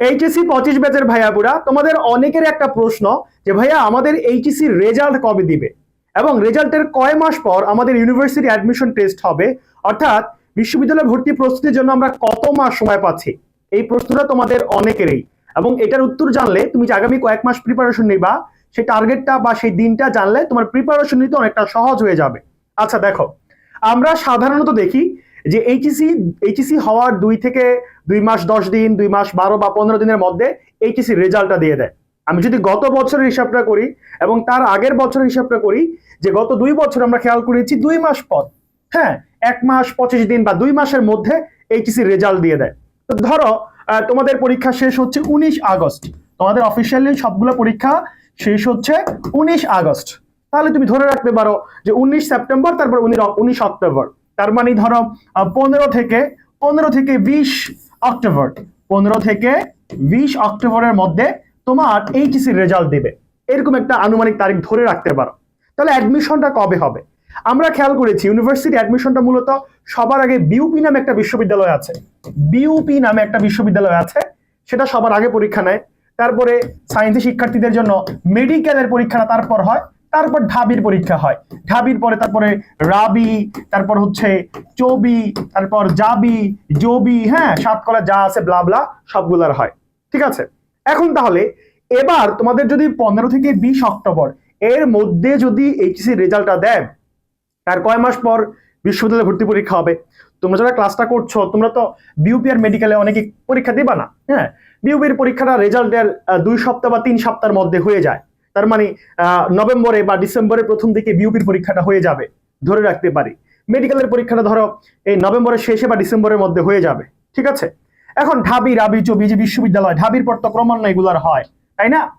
HSC পঁচিশ ব্যাচের ভাইয়াপুরা তোমাদের অনেকের একটা প্রশ্ন যে, ভাইয়া, আমাদের এইচএসসি রেজাল্ট কবে দিবে? এবং রেজাল্টের কয় মাস পর আমাদের ইউনিভার্সিটি অ্যাডমিশন টেস্ট হবে? অর্থাৎ বিশ্ববিদ্যালয় ভর্তি প্রস্তুতির জন্য আমরা কত মাস সময় পাচ্ছি? এই প্রশ্নটা তোমাদের অনেকেরই। এবং এটার উত্তর জানলে তুমি যে আগামী কয়েক মাস প্রিপারেশন নিবা সেই টার্গেটটা বা সেই দিনটা জানলে তোমার প্রিপারেশন নিতে অনেকটা সহজ হয়ে যাবে। আচ্ছা দেখো, আমরা সাধারণত দেখি যে এইচএসি এইচএসি হওয়ার দুই থেকে দুই মাস দশ দিন, দুই মাস বারো বা পনেরো দিনের মধ্যে এইচএসি রেজাল্টটা দিয়ে দেয়। আমি যদি গত বছরের হিসাবটা করি এবং তার আগের বছরের হিসাবটা করি যে গত দুই বছর আমরা খেয়াল করেছি দুই মাস পর হ্যাঁ এক মাস পঁচিশ দিন বা দুই মাসের মধ্যে এইচএসি রেজাল্ট দিয়ে দেয়। তো ধরো তোমাদের পরীক্ষা শেষ হচ্ছে উনিশ আগস্ট। তোমাদের অফিসিয়ালি সবগুলো পরীক্ষা শেষ হচ্ছে উনিশ আগস্ট। তাহলে তুমি ধরে রাখতে পারো যে উনিশ সেপ্টেম্বর, তারপর উনিশ অক্টোবর। তার মানে ধরো পনেরো থেকে পনেরো থেকে বিশ অক্টোবর। পনেরো থেকে বিশ অক্টোবরের মধ্যে তোমার এইচএসি রেজাল্ট দিবে। এরকম একটা আনুমানিক তারিখ ধরে রাখতে পারো। তাহলে অ্যাডমিশনটা কবে হবে? আমরা খেয়াল করেছি ইউনিভার্সিটি অ্যাডমিশনটা মূলত সবার আগে বিউপি নামে একটা বিশ্ববিদ্যালয় আছে। বিউপি নামে একটা বিশ্ববিদ্যালয় আছে, সেটা সবার আগে পরীক্ষা নেয়। তারপরে সায়েন্সি শিক্ষার্থীদের জন্য মেডিকেলের পরীক্ষাটা তারপর হয়। তারপর ঢাবির পরীক্ষা হয়। ঢাবির পরে তারপরে রাবি, তারপর হচ্ছে চবি, তারপর জাবি, জবি হ্যাঁ সাতকলা যা আছে ব্লাবলা সবগুলার হয়। ঠিক আছে? এখন তাহলে এবার তোমাদের যদি পনেরো থেকে বিশ অক্টোবর, এর মধ্যে যদি এইচএসি রেজাল্টটা দেয়, তার কয় মাস পর বিশ্ববিদ্যালয়ে ভর্তি পরীক্ষা হবে? তোমরা যারা ক্লাসটা করছ, তোমরা তো বিউপি আর মেডিকেলে অনেকে পরীক্ষা দিবা না হ্যাঁ? বিউপির পরীক্ষাটা রেজাল্টের দুই সপ্তাহ বা তিন সপ্তাহের মধ্যে হয়ে যায়। তার মানে নভেম্বরে বা ডিসেম্বরের প্রথম দিকে বিউপির পরীক্ষাটা হয়ে যাবে, ধরে রাখতে পারি। মেডিকেলের পরীক্ষাটা ধরো, এই নভেম্বরের শেষে বা ডিসেম্বরের মধ্যে হয়ে যাবে, ঠিক আছে? এখন ঢাবি, রাবি যে বিশ্ববিদ্যালয়, ঢাবির পর তো ক্রমান্বয়ে এগুলার হয়, তাই না?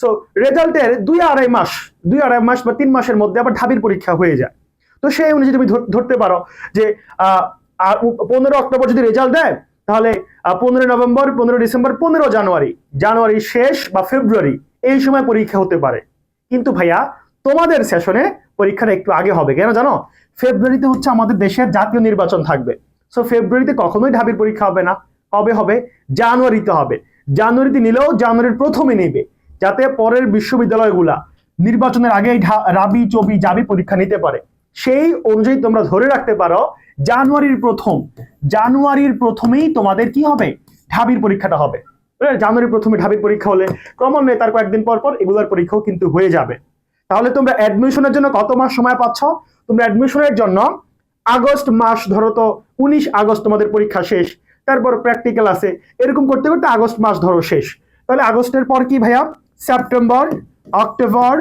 সো রেজাল্টের দুই আড়াই মাস, দুই আড়াই মাস বা তিন মাসের মধ্যে আবার ঢাবির পরীক্ষা হয়ে যায়। তো সেই অনুযায়ী তুমি ধর- ধরতে পারো যে পনেরো অক্টোবর যদি রেজাল্ট দেয়, তাহলে পনেরো নভেম্বর পনেরো ডিসেম্বর, পনেরো জানুয়ারি জানুয়ারি শেষ বা ফেব্রুয়ারি এই সময় পরীক্ষা হতে পারে। কিন্তু ভাইয়া, তোমাদের সেশনে পরীক্ষাটা একটু আগে হবে, কেন জানো? ফেব্রুয়ারিতে হচ্ছে আমাদের দেশের জাতীয় নির্বাচন থাকবে। সো ফেব্রুয়ারিতে কখনোই ঢাবির পরীক্ষা হবে না। কবে হবে? জানুয়ারিতে হবে। জানুয়ারিতে নিলেও জানুয়ারির প্রথমে নেবে। যাতে পরের বিশ্ববিদ্যালয়গুলা নির্বাচনের আগেই রাবি, চবি, জাবি পরীক্ষা নিতে পারে। সেই অনুযায়ী তোমরা ধরে রাখতে পারো, জানুয়ারির প্রথম, জানুয়ারির প্রথমেই তোমাদের কি হবে? ঢাবির পরীক্ষাটা হবে। বুঝলে? জানুয়ারির প্রথমে ঢাবির পরীক্ষা হলে ক্রমান্বয়ে তার কয়েকদিন পর পর এগুলোর পরীক্ষাও কিন্তু হয়ে যাবে। তাহলে তোমরা অ্যাডমিশনের জন্য কত মাস সময় পাচ্ছ? তোমরা অ্যাডমিশনের জন্য আগস্ট মাস ধরো তো উনিশ আগস্ট তোমাদের পরীক্ষা শেষ, তারপর প্র্যাকটিক্যাল আছে। এরকম করতে করতে আগস্ট মাস ধরো শেষ। তাহলে আগস্টের পর কি ভাইয়া? সেপ্টেম্বর অক্টোবর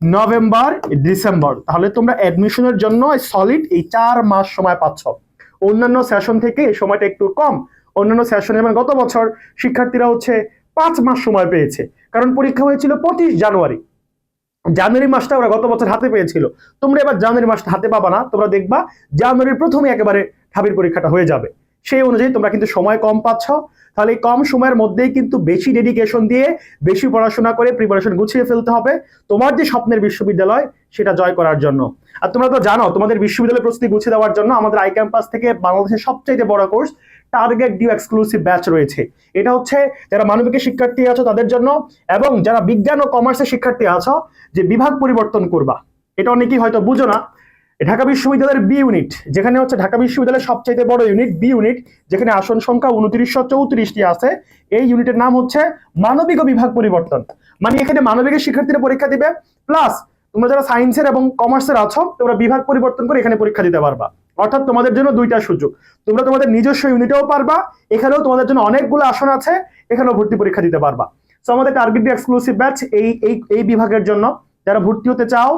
নভেম্বর ডিসেম্বর তাহলে তোমরা অ্যাডমিশনের জন্য সলিড এই চার মাস সময় পাচ্ছ। অন্যান্য সেশন থেকে এই সময়টা একটু কম অন্যান্য সেশনে মানে গত বছর শিক্ষার্থীরা হচ্ছে পাঁচ মাস সময় পেয়েছে। কারণ পরীক্ষা হয়েছিল পঁচিশ জানুয়ারি। জানুয়ারি মাসটা ওরা গত বছর হাতে পেয়েছিল। তোমরা এবার জানুয়ারি মাসটা হাতে পাবা না, তোমরা দেখবা জানুয়ারির প্রথমে একেবারে ঠাবির পরীক্ষাটা হয়ে যাবে। সেই অনুযায়ী তোমরা কিন্তু সময় কম পাচ্ছ। তাহলে কম সময়ের মধ্যেই কিন্তু বেশি ডেডিকেশন দিয়ে বেশি পড়াশোনা করে প্রিপারেশন গুছিয়ে ফেলতে হবে তোমার যে স্বপ্নের বিশ্ববিদ্যালয় সেটা জয় করার জন্য। আর তোমরা তো জানো, তোমাদের বিশ্ববিদ্যালয় প্রস্তুতি গুছিয়ে দেওয়ার জন্য আমাদের আই ক্যাম্পাস থেকে বাংলাদেশের সবচাইতে বড় course target due exclusive batch রয়েছে। এটা হচ্ছে যারা মানবিকের শিক্ষার্থী আছো তাদের জন্য এবং যারা বিজ্ঞান ও কমার্সের শিক্ষার্থী আছো যে বিভাগ পরিবর্তন করবা। এটা অনেকেই হয়তো বুঝো না ঢাকা বিশ্ববিদ্যালয়ের বি ইউনিট যেখানে হচ্ছে ঢাকা বিশ্ববিদ্যালয়ের সবচাইতে বড় ইউনিট বি ইউনিট যেখানে আসন সংখ্যা উনত্রিশশো চৌত্রিশটি আছে। এই ইউনিটের নাম হচ্ছে মানবিক বিভাগ পরিবর্তন। মানে এখানে মানবিকের শিক্ষার্থীরা পরীক্ষা দিবে প্লাস তোমরা যারা সায়েন্সের এবং কমার্সের আছো, তোমরা বিভাগ পরিবর্তন করে এখানে পরীক্ষা দিতে পারবা। অর্থাৎ তোমাদের জন্য দুইটা সুযোগ, তোমরা তোমাদের নিজস্ব ইউনিটেও পারবা, এখানেও তোমাদের জন্য অনেকগুলো আসন আছে, এখানেও ভর্তি পরীক্ষা দিতে পারবা। সো আমাদের টার্গেট এক্সক্লুসিভ ব্যাচ এই এই বিভাগের জন্য, যারা ভর্তি হতে চাও,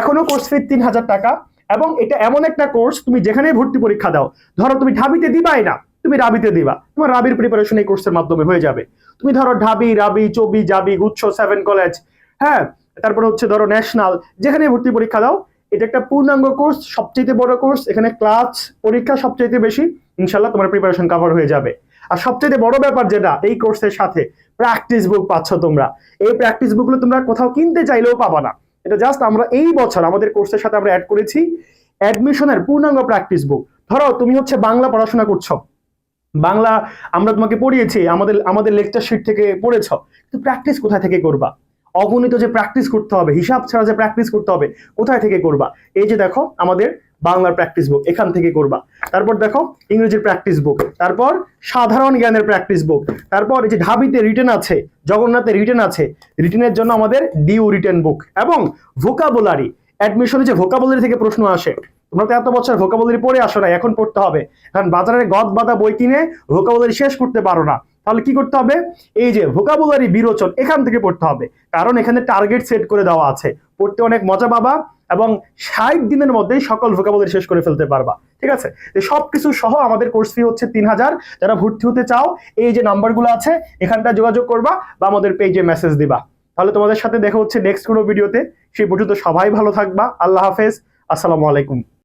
এখনও কোর্স ফি তিন হাজার টাকা। এবং এটা এমন একটা কোর্স তুমি যেখানেই ভর্তি পরীক্ষা দাও, ধরো তুমি ঢাবিতে দিবাই না, তুমি রাবিতে দিবা, তোমার রাবির প্রিপারেশন এই কোর্সের মাধ্যমে হয়ে যাবে। তুমি ধরো ঢাবি, রাবি, চবি, জাবি, গুচ্ছ সেভেন কলেজ হ্যাঁ তারপরে হচ্ছে ধরো ন্যাশনাল যেখানে ভর্তি পরীক্ষা দাও, এটা একটা পূর্ণাঙ্গ কোর্স সবচেয়ে বড় কোর্স এখানে ক্লাস পরীক্ষা সবচেয়ে বেশি ইনশাল্লাহ তোমার প্রিপারেশন কভার হয়ে যাবে। আর সবচেয়ে বড় ব্যাপার যেটা, এই কোর্সের সাথে প্র্যাকটিস বুক পাচ্ছ তোমরা। এই প্র্যাকটিস বুকগুলো তোমরা কোথাও কিনতে চাইলেও পাবা না। এটা জাস্ট আমরা এই বছর আমাদের কোর্সের সাথে আমরা অ্যাড করেছি অ্যাডমিশনের পূর্ণাঙ্গ প্র্যাকটিস বুক ধরো, তুমি হচ্ছে বাংলা পড়াশোনা করছ। বাংলা আমরা তোমাকে পড়িয়েছি, আমাদের আমাদের লেকচার শিট থেকে পড়েছ। কিন্তু প্র্যাকটিস কোথায় থেকে করবা? অগণিত যে প্র্যাকটিস করতে হবে, হিসাব ছাড়া যে প্র্যাকটিস করতে হবে, কোথায় থেকে করবা? এই যে দেখো, আমাদের বাংলার প্র্যাকটিস বুক এখান থেকে করবা। তারপর দেখো, ইংরেজির প্র্যাকটিস বুক তারপর সাধারণ জ্ঞানের প্র্যাকটিস বুক তারপর এই যে ঢাবিতে রিটেন আছে, জগন্নাথে রিটেন আছে রিটেনের জন্য আমাদের ডিউ রিটেন বুক এবং ভোকাবুলারি অ্যাডমিশনে যে ভোকাবুলারি থেকে প্রশ্ন আসে, তোমরা তো এত বছর ভোকাবুলারি পড়ে আসো না এখন পড়তে হবে। কারণ বাজারে গদ বাদা বই কিনে ভোকাবুলারি শেষ করতে পারো না। তাহলে কি করতে হবে? এই যে ভোকাবুলারি বিরোচন এখান থেকে পড়তে হবে। কারণ এখানে টার্গেট সেট করে দেওয়া আছে। পড়তে অনেক মজা পাবা এবং ষাট দিনের মধ্যেই সকল ভোকাবুলারি শেষ করে ফেলতে পারবা। ঠিক আছে? তো সবকিছু সহ আমাদের কোর্স ফি হচ্ছে তিন হাজার। যারা ভর্তি হতে চাও, এই যে নাম্বারগুলো আছে, এখানটা যোগাযোগ করবা বা আমাদের পেজে মেসেজ দিবা। তাহলে তোমাদের সাথে দেখা হচ্ছে নেক্সট কোনো ভিডিওতে সেই পর্যন্ত সবাই ভালো থাকবা। আল্লাহ হাফেজ। আসসালামু আলাইকুম।